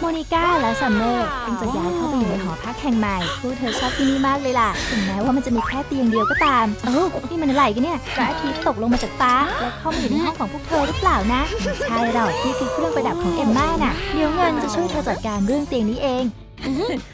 โมนิก้าและซัมเมอร์เพิ่งจะย้ายเข้าไปอยู่ในหอพักแห่งใหม่พวกเธอชอบที่นี่มากเลยล่ะ ถึงแม้ว่ามันจะมีแค่เตียงเดียวก็ตาม โอ้นี่มันอะไรกันเนี่ยพระอาทิตย์ตกลงมาจากฟ้า และเข้ามาอยู่ในห้องของพวกเธอหรือเปล่านะ ใช่หรอกนี่คือเครื่องประดับของเอมม่าน่ะ เดี๋ยวเงินจะช่วยเธอจัดการเรื่องเตียงนี้เอง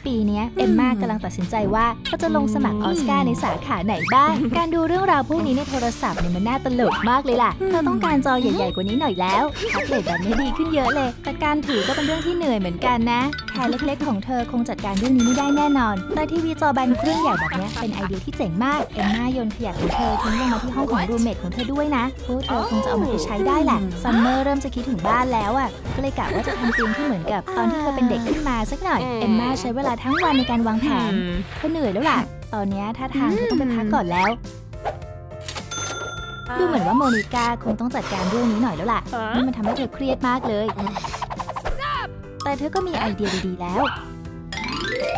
ปีเนี้ยเอมม่ากำลังตัดสินใจว่าเขาจะลงสมัครออสการ์ในสาขาไหนบ้าง การดูเรื่องราวพวกนี้ในโทรศัพท์เนี่ยมันน่าตลกมากเลยล่ะเธอต้องการจอใหญ่ๆกว่านี้หน่อยแล้วแท็บเล็ตแบบนี้ดีขึ้นเยอะเลย แต่การถือก็เป็นเรื่องที่เหนื่อยเหมือนกันนะแค่เล็กๆของเธอคงจัดการเรื่องนี้ไม่ได้แน่นอน แต่ทีวีจอแบนเครื่องใหญ่แบบเนี้ยเป็นไอเดียที่เจ๋งมาก เอมม่าโยนขยะของเธอทิ้งลงมาที่ห้องของรูมเมทของเธอด้วยนะพวกเธอคงจะเอามาไปใช้ได้แหละ ซัมเมอร์เริ่มจะคิดถึงบ้านแล้วอะ ก็เลยกะว่าจะทำเตียงที่เหมือนกับตอนที่เธอเป็นเด็กขึ้นมาสักหน่อย เอมม่าใช้เวลาทั้งวันในการวางแผนเธอเหนื่อยแล้วล่ะ ตอนเนี้ยท่าทางเธอต้องไปพักก่อนแล้ว ดูเหมือนว่าโมนิก้าคงต้องจัดการเรื่องนี้หน่อยแล้วล่ะนี่มันทำให้เธอเครียดมากเลย แต่เธอก็มีไอเดียดีๆแล้ว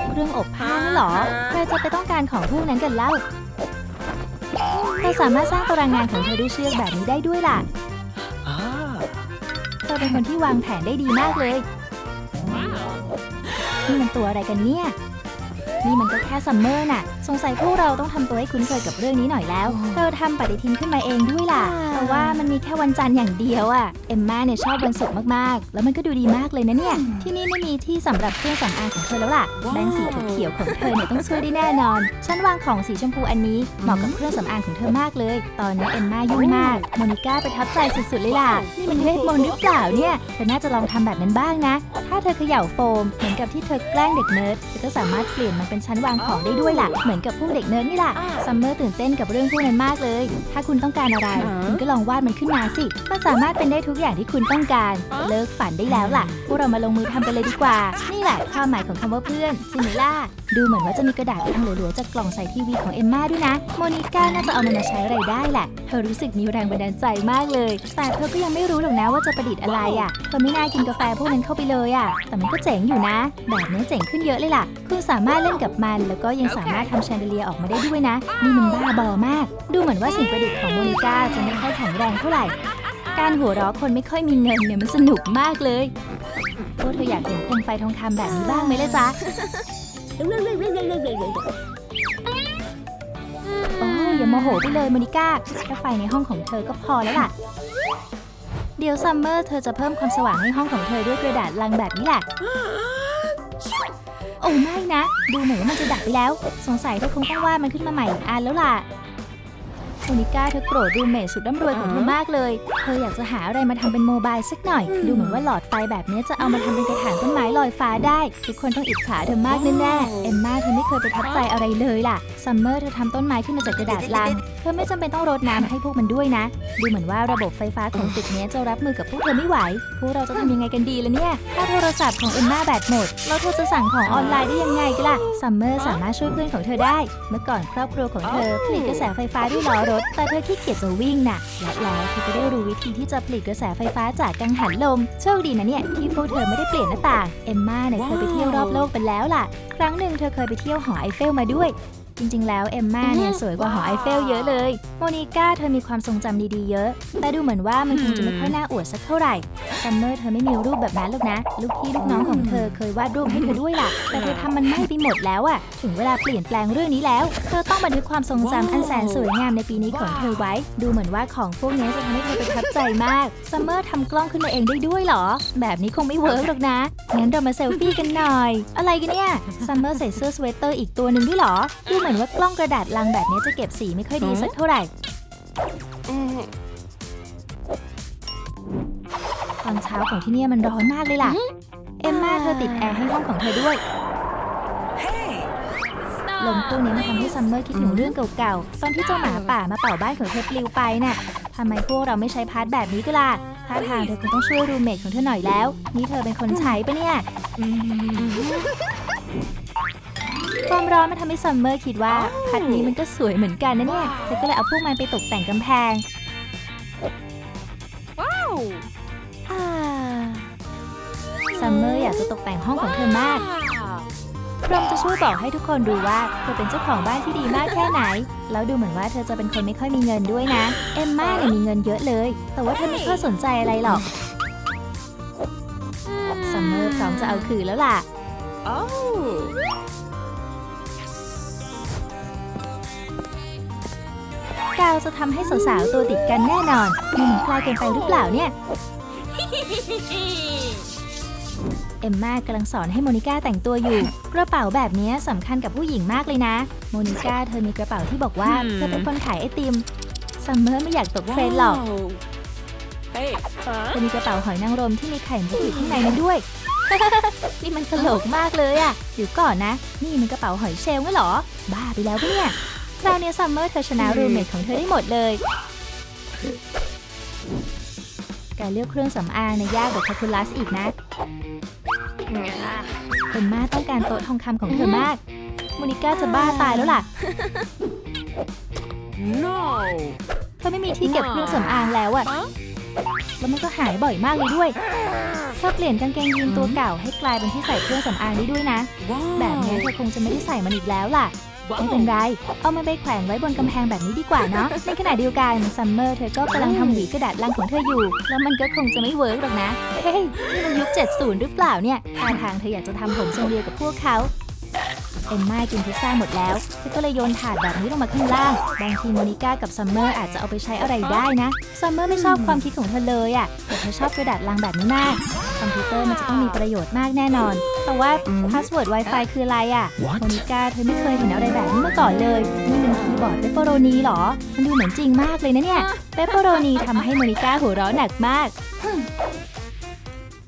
เครื่องอบผ้านั่นเหรอใครจะไปต้องการของพวกนั้นกันเล่าเธอสามารถสร้างตารางงานของเธอด้วยเชือกแบบนี้ได้ด้วยล่ะ Ah. เธอเป็นคนที่วางแผนได้ดีมากเลย นี่มันตัวอะไรกันเนี่ย นี่มันก็แค่ซัมเมอร์น่ะ สงสัยพวกเราต้องทำตัวให้คุ้นเคยกับเรื่องนี้หน่อยแล้วเธอทำปฏิทินขึ้นมาเองด้วยล่ะ แต่ว่ามันมีแค่วันจันทร์อย่างเดียวอะเอมมาเนี่ยชอบวันศุกร์มากๆ แล้วมันก็ดูดีมากเลยนะเนี่ย ที่นี่ไม่มีที่สำหรับเครื่องสำอางของเธอแล้วล่ะแบงค์สีเขียวๆของเธอเนี่ยต้องช่วยได้แน่นอน ฉันวางของสีชมพูอันนี้เหมาะกับเครื่องสำอางของเธอมากเลย ตอนนี้เอมมายุ่งมาก โมนิก้าประทับใจสุดๆเลยล่ะ นี่มันเวทมนต์หรือเปล่าเนี่ยเธอน่าจะลองทำแบบนั้นบ้างนะ ถ้าเธอเขย่าโฟมเหมือนกับที่เธอแกล้งเด็กเนิร์ดเธอก็สามารถเปลี่ยนมันเป็นชั้นวางของได้ด้วยล่ะ เหมือนกับพวกเด็กเนิร์ดนี่ล่ะซัมเมอร์ตื่นเต้นกับเรื่องพวกนั้นมากเลย ถ้าคุณต้องการอะไรคุณก็ลองวาดมันขึ้นมาสิ มันสามารถเป็นได้ทุกอย่างที่คุณต้องการ เลิกฝันได้แล้วล่ะ พวกเรามาลงมือทำกันเลยดีกว่า นี่แหละความหมายของคำว่าเพื่อนซิมิล่า ดูเหมือนว่าจะมีกระดาษทางเหลือๆจากกล่องใส่ทีวีของเอมม่าด้วยนะ โมนิก้าน่าจะเอามันมาใช้อะไรได้แหละ เธอรู้สึกมีแรงบันดาลใจมากเลย แต่เธอก็ยังไม่รู้หรอกนะว่าจะประดิษฐ์อะไรอะเธอไม่น่ากินกาแฟพวกนั้นเข้าไปเลยอะ แต่มันก็เจ๋งอยู่นะ แบบนี้เจ๋งขึ้นเยอะเลยล่ะ คุณสามารถเล่นกับมัน แล้วก็ยังสามารถทำแชนเดเลียออกมาได้ด้วยนะ นี่มันบ้าบอมาก ดูเหมือนว่าสิ่งประดิษฐ์ของโมนิก้าจะไม่ค่อยแข็งแรงเท่าไหร่ การหัวเราะคนไม่ค่อยมีเงินเนี่ยมันสนุกมากเลยพวกเธออยากเห็นโคมไฟทองคำแบบนี้บ้างไหมล่ะจ๊ะโอ้ยอย่าโมโหไปเลยโมนิก้าแค่ไฟในห้องของเธอก็พอแล้วล่ะเดี๋ยวซัมเมอร์เธอจะเพิ่มความสว่างให้ห้องของเธอด้วยกระดาษลังแบบนี้แหละ อ้ไม่นะ ดูเหมือนว่ามันจะดับไปแล้ว สงสัยเราคงต้องวาดมันขึ้นมาใหม่อีกอันแล้วล่ะ โมนิก้าเธอโกรธรูเมทสุดร่ำรวยของเธอมากเลย เธออยากจะหาอะไรมาทำเป็นโมบายสักหน่อย ดูเหมือนว่าหลอดไฟแบบนี้จะเอามาทำเป็นกระถางต้นไม้ลอยฟ้าได้ ทุกคนต้องอิจฉาเธอมากแน่ๆ เอมมาเธอไม่เคยประทับใจอะไรเลยล่ะ ซัมเมอร์เธอทำต้นไม้ขึ้นมาจากกระดาษลัง เธอไม่จำเป็นต้องรดน้ำให้พวกมันด้วยนะ ดูเหมือนว่าระบบไฟฟ้าของตึกนี้จะรับมือกับพวกเธอไม่ไหว พวกเราจะทำยังไงกันดีล่ะเนี่ย ถ้าโทรศัพท์ของเอมมาแบตหมดแล้วเธอจะสั่งของออนไลน์ได้ยังไงกันล่ะ ซัมเมอร์สามารถช่วยเพื่อนของเธอได้ เมื่อก่อนครอบครัวของเธอผลิตกระแสไฟฟ้าด้วยล้อรถแต่เธอขี้เกียจจะวิ่งน่ะ และแล้วเธอก็ได้รู้วิธีที่จะผลิตกระแสไฟฟ้าจากกังหันลม โชคดีนะเนี่ยที่พวกเธอไม่ได้เปลี่ยนหน้าต่าง เอมมาเนี่ยเคยไปเที่ยวรอบโลกไปแล้วล่ะ ครั้งหนึ่งเธอเคยไปเที่ยวหอไอเฟลมาด้วย จริง ๆ แล้วเอมมาเนี่ยสวยกว่าหอไอเฟลเยอะเลย โมนิก้าเธอมีความทรงจำดีๆเยอะ แต่ดูเหมือนว่ามันคงจะไม่ค่อยน่าอวดสักเท่าไหร่ ซัมเมอร์เธอไม่มีรูปแบบนั้นหรอกนะ ลูกพี่ลูกน้องของเธอเคยวาดรูปให้เธอด้วยล่ะ แต่เธอทำมันไหม้ไปหมดแล้วอะถึงเวลาเปลี่ยนแปลงเรื่องนี้แล้ว เธอต้องบันทึกความทรงจำอันแสนสวยงามในปีนี้ของเธอไว้ ดูเหมือนว่าของพวกนี้จะทำให้เธอประทับใจมาก ซัมเมอร์ทำกล้องขึ้นมาเองได้ด้วยเหรอ แบบนี้คงไม่เวิร์กหรอกนะ งั้นเรามาเซลฟี่กันหน่อย อะไรกันเนี่ย ซัมเมอร์ใส่เสื้อสเวตเตอร์อีกตัวหนึ่งด้วยเหรอ ดูเหมือนว่ากล้องกระดาษลังแบบนี้จะเก็บสีไม่ค่อยดีสักเท่าไหร่ อนเช้าของที่เนี่ยมันร้อนมากเลยล่ะ เอมมาเธอติดแอร์ให้ห้องของเธอด้วย Hey. ลมพวกนี้มันทำให้ซัมเมอร์คิดถึงเรื่องเก่าๆ ตอนที่เจ้าหมาป่ามาเป่าบ้านของเธอปลิวไปน่ะทำไมพวกเราไม่ใช้พาร์ทแบบนี้ก็ล่ะท่าทางเธอคงต้องช่วยรูมเมทของเธอหน่อยแล้ว นี่เธอเป็นคนใช้ปะเนี่ย ความร้อนมันทำให้ซัมเมอร์คิดว่าพัดนี้มันก็สวยเหมือนกันนะเนี่ย เธอก็เลยเอาพวกมันไปตกแต่งกำแพง ซัมเมอร์อยากจะตกแต่งห้องของเธอมากพรอมจะช่วยบอกให้ทุกคนรู้ว่าเธอเป็นเจ้าของบ้านที่ดีมากแค่ไหน แล้วดูเหมือนว่าเธอจะเป็นคนไม่ค่อยมีเงินด้วยนะ เอมม่าเนี่ยมีเงินเยอะเลย แต่ว่าเธอไม่ค่อยสนใจอะไรหรอกซัมเมอร์พพร้อมจะเอาคืนแล้วล่ะ Oh. กาวจะทำให้สาวๆตัวติดกันแน่นอนมันเหมือนคลายเกินไปหรือเปล่าเนี่ย เอมมากำลังสอนให้โมนิก้าแต่งตัวอยู่ กระเป๋าแบบนี้สำคัญกับผู้หญิงมากเลยนะ โมนิก้าเธอมีกระเป๋าที่บอกว่า Hmm. เธอเป็นคนขายไอติมซัมเมอร์ไม่อยากตกเทรนด์หรอก Wow. Hey. เธ Huh? อมีกระเป๋าหอยนางรมที่มีไข่มุกอยู่ข้างในนั้นด้วย นี่มันตลกมากเลยอะเดี๋ยวก่อนนะ นี่มันกระเป๋าหอยเชลล์งั้นเหรอ บ้าไปแล้วปะเนี่ยคราวนี้ซัมเมอร์เธอชนะรูมเมทของเธอได้หมดเลย การเลือกเครื่องสำอางในยยากกว่าคาคูลัสอีกนะเอ็มมาต้องการโต๊ะทองคำของเธอมาก โมนิก้าจะบ้าตายแล้วล่ะ No. เธอไม่มีที่เก็บเครื่องสำอางแล้วอะแล้วมันก็หายบ่อยมากเลยด้วยเธอเปลี่ยนกางเกงยีนตัวเก่าให้กลายเป็นที่ใส่เครื่องสำอางได้ด้วยนะ Wow. แบบนี้เธอคงจะไม่ได้ใส่มันอีกแล้วล่ะ ไม่เป็นไร เอามันไปแขวนไว้บนกำแพงแบบนี้ดีกว่าเนาะ ในขณะเดียวกันซัมเมอร์เธอก็กำลังทำหวีกระดาษลังของเธออยู่ แล้วมันก็คงจะไม่เวิร์กหรอกนะ เฮ้ย นี่มันยุค 70 หรือเปล่าเนี่ยท่าทางเธออยากจะทำผมทรงเดียวกับพวกเขาเอ็มม่ากินพิซซ่าหมดแล้วเธอก็เลยโยนถาดแบบนี้ลงมาข้างล่างบางทีโมนิก้ากับซัมเมอร์อาจจะเอาไปใช้อะไรได้นะซัมเมอร์ไม่ชอบความคิดของเธอเลยอะ่ะแต่เธอชอบกระดาษลังแบบนี้มากคอมพิวเตอร์มันจะต้องมีประโยชน์มากแน่นอน แต่ว่าพาสเวิร์ด Wi-Fi คืออะไรอะ่ะ What? โมนิก้าเธอไม่เคยเห็นอะไรแบบนี้มาก่อนเลยนี่มันคีย์บอร์ดเปปเปอโรนีเหรอ มันดูเหมือนจริงมากเลยนะเนี่ยเปปเปอโรนีทำให้โมนิก้าหัวเราะหนักมากฮึ่ม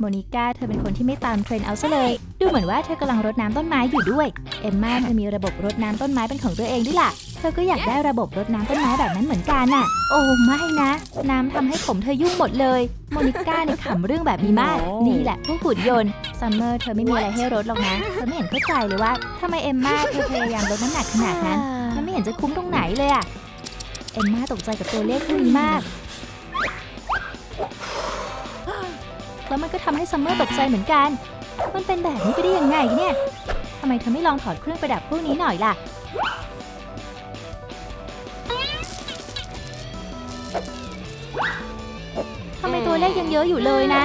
โมนิก้าเธอเป็นคนที่ไม่ตามเทรนด์เอาซะเลย ดูเหมือนว่าเธอกำลังรดน้ำต้นไม้อยู่ด้วย เอมมาเธอมีระบบรดน้ำต้นไม้เป็นของตัวเองด้วยล่ะ เธอก็อยากได้ระบบรดน้ำต้นไม้แบบนั้นเหมือนกันน่ะ โอ้ไม่นะ น้ำทำให้ผมเธอยุ่งหมดเลย โมนิก้าเนี่ยขำเรื่องแบบนี้มากโอ้นี่แหละพวกหุ่นยนต์ ซัมเมอร์เธอไม่มีอะไรให้รดหรอกนะ เธอไม่เห็นเข้าใจเลยว่าทำไมเอมมาเธอพยายามลดน้ำหนักขนาดนั้น มันไม่เห็นจะคุ้มตรงไหนเลยอะเอมมาตกใจกับตัวเลขพวกนี้มาก แล้วมันก็ทำให้ซัมเมอร์ตกใจเหมือนกัน มันเป็นแบบนี้ไปได้ยังไงเนี่ยทำไมเธอไม่ลองถอดเครื่องประดับพวกนี้หน่อยล่ะ ทำไมตัวเลขยังเยอะอยู่เลยนะ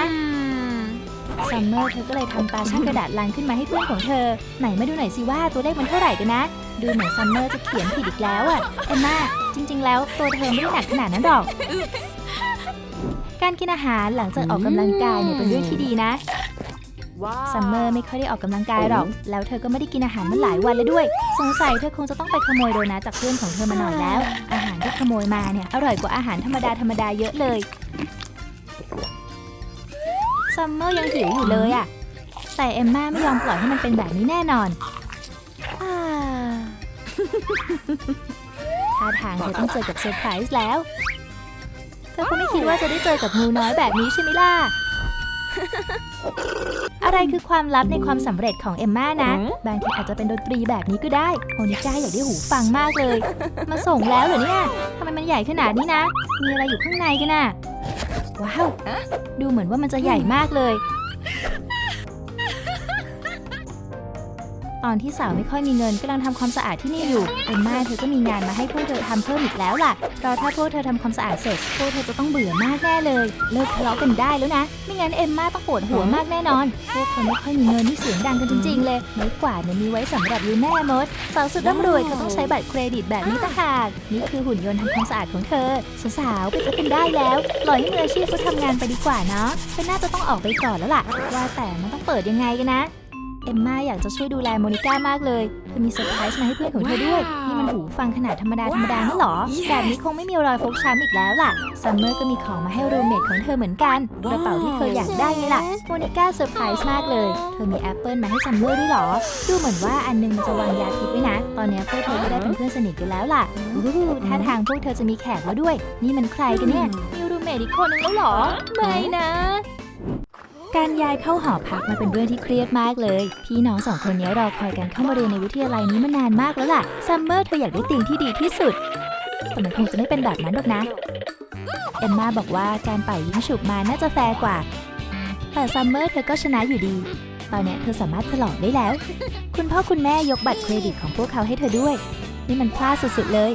ซัมเมอร์เธอก็เลยทำตาช่างกระดาษลังขึ้นมาให้เพื่อนของเธอ ไหนมาดูหน่อยสิว่าตัวเลขมันเท่าไหร่กันนะ ดูเหมือนซัมเมอร์จะเขียนผิดอีกแล้วอะเอมมาจริง ๆ แล้วตัวเธอไม่ได้หนักขนาดนั้นหรอก การกินอาหารหลังจากออกกำลังกายเนี่ยเป็นเรื่องที่ดีนะ Wow. ซัมเมอร์ไม่ค่อยได้ออกกำลังกายหรอก แล้วเธอก็ไม่ได้กินอาหารมาหลายวันแล้วด้วย สงสัยเธอคงจะต้องไปขโมยโดนัทจากเพื่อนของเธอมาหน่อยแล้ว อาหารที่ขโมยมาเนี่ยอร่อยกว่าอาหารธรรมดาธรรมดาเยอะเลย ซัมเมอร์ยังหิวอยู่เลยอะ แต่เอมม่าไม่ยอมปล่อยให้มันเป็นแบบนี้แน่นอนท่าทางเธอต้องเจอกับเซอร์ไพรส์แล้ว เธอคงไม่คิดว่าจะได้เจอกับงูน้อยแบบนี้ใช่ไหมล่ะ อะไรคือความลับในความสำเร็จของเอมม่านะหืมบางทีอาจจะเป็นดนตรีแบบนี้ก็ได้โมนิก้าอยากได้หูฟังมากเลย มาส่งแล้วเหรอเนี่ยทำไมมันใหญ่ขนาดนี้นะ มีอะไรอยู่ข้างในกันน่ะ ว้าว ดูเหมือนว่ามันจะใหญ่มากเลย ตอนที่สาวไม่ค่อยมีเงินกำลังทำความสะอาดที่นี่อยู่เอ็มม่าเธอก็มีงานมาให้พวกเธอทำเพิ่มอีกแล้วล่ะเพราะถ้าพวกเธอทำความสะอาดเสร็จพวกเธอจะต้องเบื่อมากแน่เลย เลิกทะเลาะกันได้แล้วนะ ไม่งั้นเอ็มม่าต้องปวดหัวมากแน่นอน พวกคนไม่ค่อยมีเงินนี่เสียงดังกันจริง ๆ เลยไม้กวาดเนี่ยมีไว้สำหรับยูแม่มดสาวสุดร่ำรวยเขาต้องใช้บัตรเครดิตแบบนี้ต่างหากนี่คือหุ่นยนต์ทำความสะอาดของเธอสาวๆไปพักกันได้แล้วปล่อยให้มืออาชีพเขาทำงานไปดีกว่าเนาะเธอน่าจะต้องออกไปก่อนแล้วล่ะ ว่าแต่มันต้องเปิดยังไงกันนะ เอมมาอยากจะช่วยดูแลโมนิก้ามากเลย เธอมีเซอร์ไพรส์มาให้เพื่อนของเธอด้วย นี่มันหูฟังขนาดธรรมดา ธรรมดานั่นหรอ Yes แบบนี้คงไม่มีรอยฟกช้ำอีกแล้วล่ะ ซัมเมอร์ก็มีของมาให้รูมเมทของเธอเหมือนกันกระเป๋าที่เธออยากได้ไงล่ะ โมนิก้าเซอร์ไพรส์มากเลย เธอมีแอปเปิลมาให้ซัมเมอร์ด้วยเหรอ ดูเหมือนว่าอันนึงมันจะวางยาพิษไว้นะ ตอนนี้พวกเธอก็ได้เป็นเพื่อนสนิทกันแล้วล่ะอู้หูท่าทางพวกเธอจะมีแขกแล้วด้วย นี่มันใครกันเนี่ย มีรูมเมทอีกคนนึงแล้วเหรอ ไม่นะ การย้ายเข้าหอพักมันเป็นเรื่องที่เครียดมากเลย พี่น้องสองคนนี้รอคอยกันเข้ามาเรียนในวิทยาลัยนี้มานานมากแล้วล่ะ ซัมเมอร์เธออยากได้ติ่งที่ดีที่สุด แต่มันคงจะไม่เป็นแบบนั้นหรอกนะ เอมมาบอกว่าการเป่ายิงฉุบมาน่าจะแฟร์กว่า แต่ซัมเมอร์เธอก็ชนะอยู่ดี ตอนนี้เธอสามารถฉลองได้แล้ว คุณพ่อคุณแม่ยกบัตรเครดิตของพวกเขาให้เธอด้วย นี่มันพลาดสุดๆเลย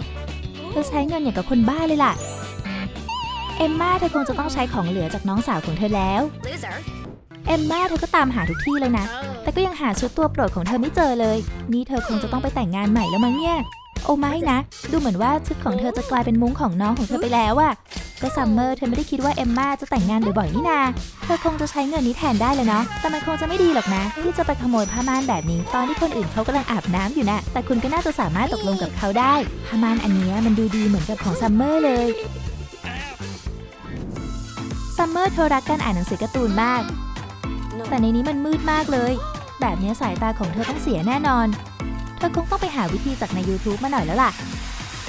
เธอใช้เงินอย่างกับคนบ้าเลยล่ะ เอมมาเธอคงจะต้องใช้ของเหลือจากน้องสาวของเธอแล้ว Loser. เอมมาเธอก็ตามหาทุกที่เลยนะ แต่ก็ยังหาชุดตัวโปรดของเธอไม่เจอเลย นี่เธอคงจะต้องไปแต่งงานใหม่แล้วมั้งเนี่ย โอ้ไม่นะ ดูเหมือนว่าชุดของเธอจะกลายเป็นมุ้งของน้องของเธอไปแล้วอะก็ซัมเมอร์เธอไม่ได้คิดว่าเอมมาจะแต่งงานบ่อยๆนี่นา เธอคงจะใช้เงินนี้แทนได้เลยเนาะ แต่มันคงจะไม่ดีหรอกนะ ที่จะไปขโมยผ้าม่านแบบนี้ ตอนที่คนอื่นเขากำลังอาบน้ำอยู่นะ แต่คุณก็น่าจะสามารถตกลงกับเขาได้ ผ้าม่านอันเนี้ยมันดูดีเหมือนกับของซัมเมอร์เลยซัมเมอร์เธอรักการอ่านหนังสือการ์ตูนมาก แต่ในนี้มันมืดมากเลย แบบนี้สายตาของเธอต้องเสียแน่นอน เธอคงต้องไปหาวิธีจากใน YouTube มาหน่อยแล้วล่ะ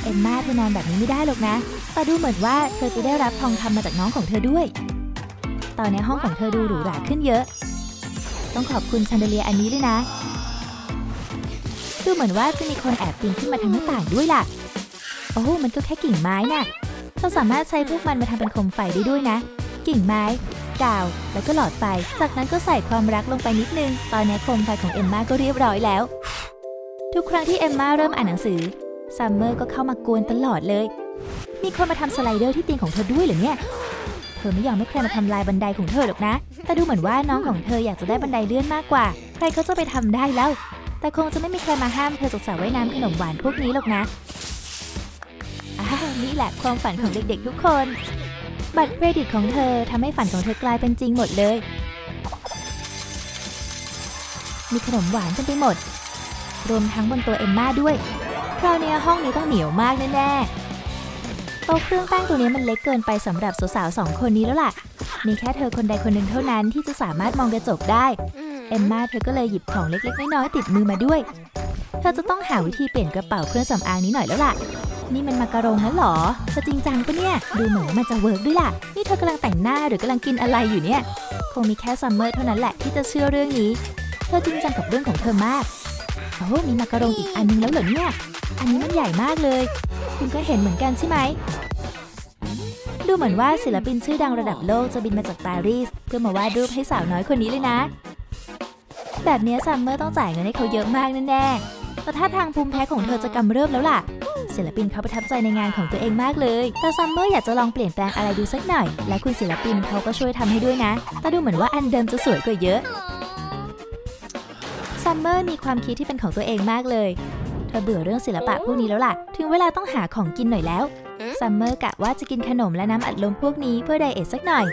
เอมมาเธอนอนแบบนี้ไม่ได้หรอกนะ แต่ดูเหมือนว่าเธอจะได้รับทองคำมาจากน้องของเธอด้วย ตอนนี้ห้องของเธอดูหรูหราขึ้นเยอะ ต้องขอบคุณชันเดเลียอันนี้ด้วยนะ ดูเหมือนว่าจะมีคนแอบปีนขึ้นมาทางหน้าต่างด้วยล่ะ โอ้มันก็แค่กิ่งไม้น่ะเธอสามารถใช้พวกมันมาทำเป็นโคมไฟได้ด้วยนะ กิ่งไม้ กาว แล้วก็หลอดไฟ จากนั้นก็ใส่ความรักลงไปนิดนึง ตอนนี้โคมไฟของเอมมาก็เรียบร้อยแล้ว ทุกครั้งที่เอมมาเริ่มอ่านหนังสือซัมเมอร์ก็เข้ามากวนตลอดเลย มีคนมาทำสไลเดอร์ที่เตียงของเธอด้วยเหรอเนี่ย เธอไม่ยอมให้ใครมาทำลายบันไดของเธอหรอกนะ แต่ดูเหมือนว่าน้องของเธออยากจะได้บันไดเลื่อนมากกว่า ใครเขาจะไปทำได้แล้ว แต่คงจะไม่มีใครมาห้ามเธอจากสระว่ายน้ำขนมหวานพวกนี้หรอกนะอ่านี่แหละความฝันของเด็กๆทุกคน บัตรเครดิตของเธอทำให้ฝันของเธอกลายเป็นจริงหมดเลย มีขนมหวานเต็มไปหมด รวมทั้งบนตัวเอมม่าด้วย คราวนี้ห้องนี้ต้องเหนียวมากแน่ๆโต๊ะเครื่องแป้งตัวนี้มันเล็กเกินไปสำหรับสาวๆสองคนนี้แล้วล่ะ มีแค่เธอคนใดคนหนึ่งเท่านั้นที่จะสามารถมองกระจกได้ เอมม่าเธอก็เลยหยิบของเล็กๆน้อยๆติดมือมาด้วย เธอจะต้องหาวิธีเปลี่ยนกระเป๋าเครื่องสำอางนี้หน่อยแล้วล่ะ นี่มันมาการงนั้นหรอเธอจริงจังปะเนี่ย ดูเหมือนมันจะเวิร์กด้วยล่ะ นี่เธอกำลังแต่งหน้าหรือกำลังกินอะไรอยู่เนี่ย คงมีแค่ซัมเมอร์เท่านั้นแหละที่จะเชื่อเรื่องนี้ เธอจริงจังกับเรื่องของเธอมาก โอ้มีมาการงอีกอันนึงแล้วเหรอเนี่ย อันนี้มันใหญ่มากเลย คุณก็เห็นเหมือนกันใช่ไหม ดูเหมือนว่าศิลปินชื่อดังระดับโลกจะบินมาจากปารีสเพื่อมาวาดรูปให้สาวน้อยคนนี้เลยนะ แบบนี้ซัมเมอร์ต้องจ่ายเงินให้เขาเยอะมากแน่ๆแต่ถ้าทางภูมิแพ้ของเธอจะกำเริบแล้วล่ะ ศิลปินเขาประทับใจในงานของตัวเองมากเลย แต่ซัมเมอร์อยากจะลองเปลี่ยนแปลงอะไรดูสักหน่อย และคุณศิลปินเขาก็ช่วยทำให้ด้วยนะ แต่ดูเหมือนว่าอันเดิมจะสวยกว่าเยอะ ซัมเมอร์มีความคิดที่เป็นของตัวเองมากเลย เธอเบื่อเรื่องศิลปะพวกนี้แล้วล่ะ ถึงเวลาต้องหาของกินหน่อยแล้ว ซัมเมอร์กะว่าจะกินขนมและน้ำอัดลมพวกนี้เพื่อไดเอทสักหน่อย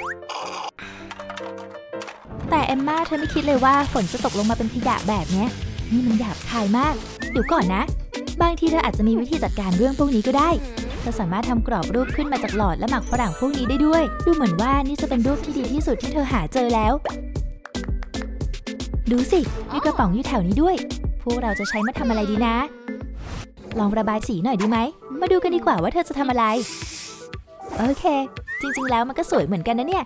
แต่เอมมาเธอไม่คิดเลยว่าฝนจะตกลงมาเป็นขยะแบบเนี้ยนี่มันหยาบคายมาก เดี๋ยวก่อนนะ บางทีเธออาจจะมีวิธีจัดการเรื่องพวกนี้ก็ได้เธอสามารถทำกรอบรูปขึ้นมาจากหลอดและหมักฝรั่งพวกนี้ได้ด้วย ดูเหมือนว่านี่จะเป็นรูปที่ดีที่สุดที่เธอหาเจอแล้ว ดูสิ มีกระป๋องอยู่แถวนี้ด้วย พวกเราจะใช้มาทำอะไรดีนะ ลองระบายสีหน่อยดีไหม มาดูกันดีกว่าว่าเธอจะทำอะไร โอเค จริงๆ แล้วมันก็สวยเหมือนกันนะเนี่ย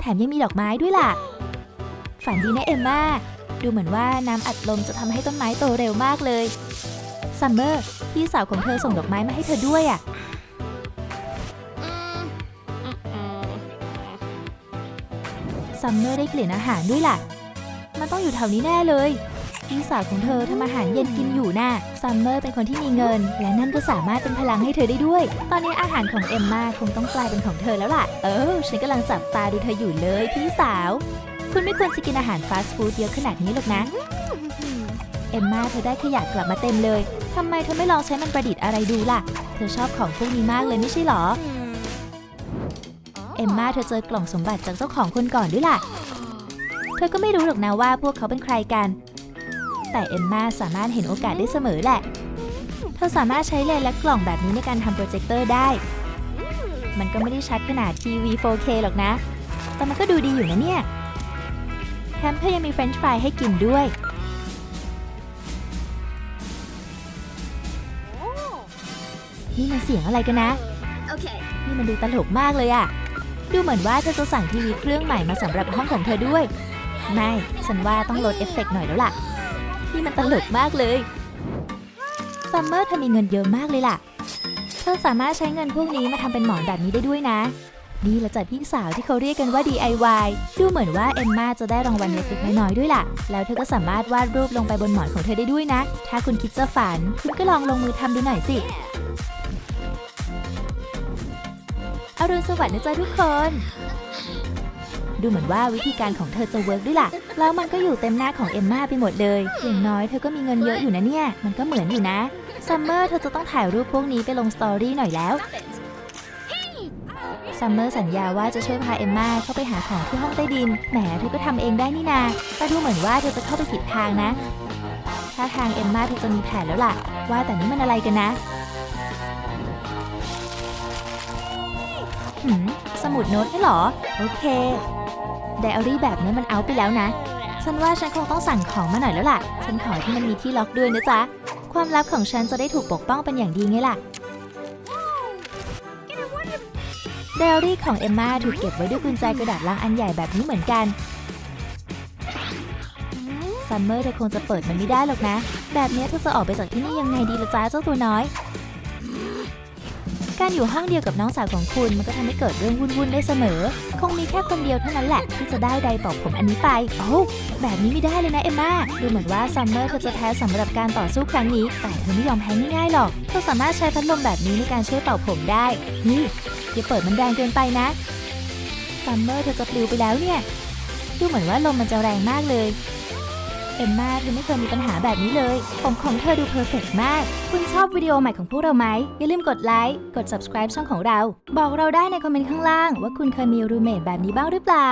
แถมยังมีดอกไม้ด้วยล่ะ ฝันดีนะเอมมาดูเหมือนว่าน้ำอัดลมจะทำให้ต้นไม้โตเร็วมากเลย ซัมเมอร์ พี่สาวของเธอส่งดอกไม้มาให้เธอด้วยอะ ซัมเมอร์ได้กลิ่นอาหารด้วยล่ะ มันต้องอยู่แถวนี้แน่เลย พี่สาวของเธอทำอาหารเย็นกินอยู่น่ะ ซัมเมอร์เป็นคนที่มีเงิน และนั่นก็สามารถเป็นพลังให้เธอได้ด้วย ตอนนี้อาหารของเอมมาคงต้องกลายเป็นของเธอแล้วล่ะ เออ ฉันกำลังจับตาดูเธออยู่เลย พี่สาว คุณไม่ควรจะกินอาหารฟาสต์ฟู้ดเยอะขนาดนี้หรอกนะ เอมมาเธอได้ขยะกลับมาเต็มเลย ทำไมเธอไม่ลองใช้มันประดิษฐ์อะไรดูล่ะ เธอชอบของพวกนี้มากเลยไม่ใช่หรอ เอมมาเธอเจอกล่องสมบัติจากเจ้าของคนก่อนด้วยล่ะ เธอก็ไม่รู้หรอกนะว่าพวกเขาเป็นใครกัน แต่เอมมาสามารถเห็นโอกาสได้เสมอแหละ เธอสามารถใช้เลนและกล่องแบบนี้ในการทำโปรเจคเตอร์ได้ มันก็ไม่ได้ชัดขนาดทีวี 4K หรอกนะ แต่มันก็ดูดีอยู่นะเนี่ยแถมเธอยังมีเฟรนช์ฟรายให้กินด้วย นี่มันเสียงอะไรกันนะ Okay. นี่มันดูตลกมากเลยอะดูเหมือนว่าเธอจะสั่งทีวีเครื่องใหม่มาสำหรับห้องของเธอด้วย ไม่ ฉันว่าต้องลดเอฟเฟกต์หน่อยแล้วล่ะ นี่มันตลกมากเลยซัมเมอร์เธอมีเงินเยอะมากเลยล่ะ เธอสามารถใช้เงินพวกนี้มาทำเป็นหมอนแบบนี้ได้ด้วยนะ นี่แหละจัดพี่สาวที่เขาเรียกกันว่า DIY ดูเหมือนว่าเอมมาจะได้รางวัลเล็กๆน้อยๆด้วยล่ะ แล้วเธอก็สามารถวาดรูปลงไปบนหมอนของเธอได้ด้วยนะ ถ้าคุณคิดจะฝัน คุณก็ลองลงมือทำดูหน่อยสิ อรุณสวัสดิ์นะจ๊ะทุกคน ดูเหมือนว่าวิธีการของเธอจะเวิร์กด้วยล่ะ แล้วมันก็อยู่เต็มหน้าของเอมมาไปหมดเลย อย่างน้อยเธอก็มีเงินเยอะอยู่นะเนี่ย มันก็เหมือนอยู่นะ ซัมเมอร์เธอจะต้องถ่ายรูปพวกนี้ไปลงสตอรี่หน่อยแล้ว ซัมเมอร์สัญญาว่าจะช่วยพาเอมมาเข้าไปหาของที่ห้องใต้ดิน แหมเธอก็ทำเองได้นี่นา แต่ดูเหมือนว่าเธอจะเข้าไปผิดทางนะ ถ้าทางเอมมาเธอจะมีแผนแล้วล่ะ ว่าแต่นี่มันอะไรกันนะ หืมสมุดโน้ตนี่เหรอ โอเค ไดอารี่แบบนี้มันเอาไปแล้วนะ ฉันว่าฉันคงต้องสั่งของมาหน่อยแล้วล่ะ ฉันขอที่มันมีที่ล็อกด้วยนะจ๊ะ ความลับของฉันจะได้ถูกปกป้องเป็นอย่างดีไงล่ะ ไดอารี่ของเอมมาถูกเก็บไว้ด้วยกุญแจกระดาษลังอันใหญ่แบบนี้เหมือนกันซัมเมอร์เธอคงจะเปิดมันไม่ได้หรอกนะ แบบนี้เธอจะออกไปจากที่นี่ยังไงดีละจ้าเจ้าตัวน้อย การอยู่ห้องเดียวกับน้องสาวของคุณมันก็ทำให้เกิดเรื่องวุ่นๆได้เสมอ คงมีแค่คนเดียวเท่านั้นแหละ ที่จะได้ไดเป่าผมอันนี้ไป โอ้แบบนี้ไม่ได้เลยนะเอมมาดูเหมือนว่าซัมเมอร์เธอจะแพ้สำหรับการต่อสู้ครั้งนี้ แต่เธอไม่ยอมแพ้ง่ายๆหรอก เธอสามารถใช้พัดลมแบบนี้ในการช่วยเป่าผมได้ นี่อย่าเปิดมันแรงเกินไปนะซัมเมอร์เธอจะปลิวไปแล้วเนี่ย ดูเหมือนว่าลมมันจะแรงมากเลย เอ็มมาเธอไม่เคยมีปัญหาแบบนี้เลย ผมของเธอดูเพอร์เฟกต์มาก คุณชอบวิดีโอใหม่ของพวกเราไหม อย่าลืมกดไลค์ กด subscribe ช่องของเรา บอกเราได้ในคอมเมนต์ข้างล่าง ว่าคุณเคยมีรูเมทแบบนี้บ้างหรือเปล่า